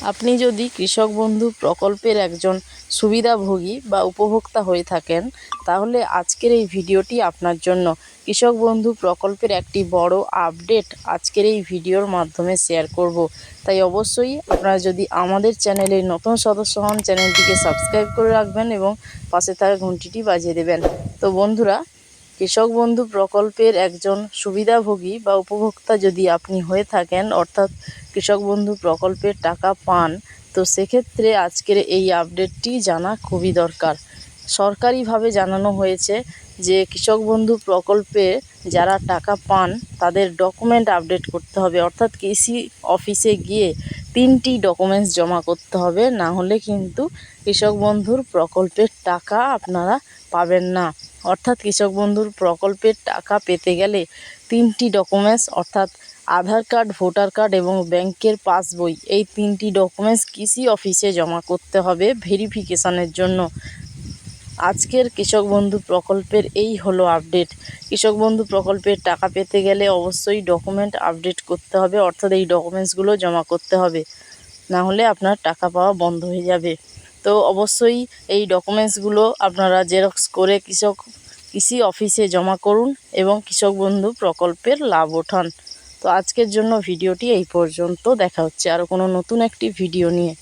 আপনি যদি কৃষক বন্ধু প্রকল্পের একজন সুবিধাভোগী বা উপভোক্তা হয়ে থাকেন, তাহলে আজকের এই ভিডিওটি আপনার জন্য। কৃষক বন্ধু প্রকল্পের একটি বড় আপডেট আজকের এই ভিডিওর মাধ্যমে শেয়ার করব। তাই অবশ্যই আপনারা যদি আমাদের চ্যানেলে নতুন সদস্য হন, চ্যানেলটিকে সাবস্ক্রাইব করে রাখবেন এবং পাশে থাকা ঘন্টিটি বাজিয়ে দেবেন। তো বন্ধুরা কৃষক বন্ধু প্রকল্পের একজন সুবিধাভোগী বা উপভোক্তা যদি আপনি হয়ে থাকেন, অর্থাৎ কৃষক বন্ধু প্রকল্পের টাকা পান, তো সেক্ষেত্রে আজকের এই আপডেটটি জানা খুবই দরকার। সরকারিভাবে জানানো হয়েছে যে, কৃষক বন্ধু প্রকল্পে যারা টাকা পান, তাদের ডকুমেন্ট আপডেট করতে হবে, অর্থাৎ কৃষি অফিসে গিয়ে তিনটি ডকুমেন্টস জমা করতে হবে, না হলে কিন্তু কৃষক বন্ধুর প্রকল্পের টাকা আপনারা পাবেন না। অর্থাৎ কৃষক বন্ধুর প্রকল্পের টাকা পেতে গেলে তিনটি ডকুমেন্টস অর্থাৎ আধার কার্ড, ভোটার কার্ড এবং ব্যাংকের পাসবই, এই তিনটি ডকুমেন্টস কৃষি অফিসে জমা করতে হবে ভেরিফিকেশনের জন্য। আজকের কৃষক বন্ধু প্রকল্পের এই হলো আপডেট কৃষক বন্ধু প্রকল্পের টাকা পেতে গেলে অবশ্যই ডকুমেন্ট আপডেট করতে হবে, অর্থাৎ এই ডকুমেন্টসগুলো জমা করতে হবে। না হলে আপনার টাকা পাওয়া বন্ধ হয়ে যাবে। তো অবশ্যই এই ডকুমেন্টসগুলো আপনারা জেরক্স করে কৃষক কৃষি অফিসে জমা করুন এবং কৃষক বন্ধু প্রকল্পের লাভ ওঠান। তো আজকের জন্য ভিডিওটি এই পর্যন্ত। দেখা হচ্ছে আরও কোনো নতুন একটি ভিডিও নিয়ে।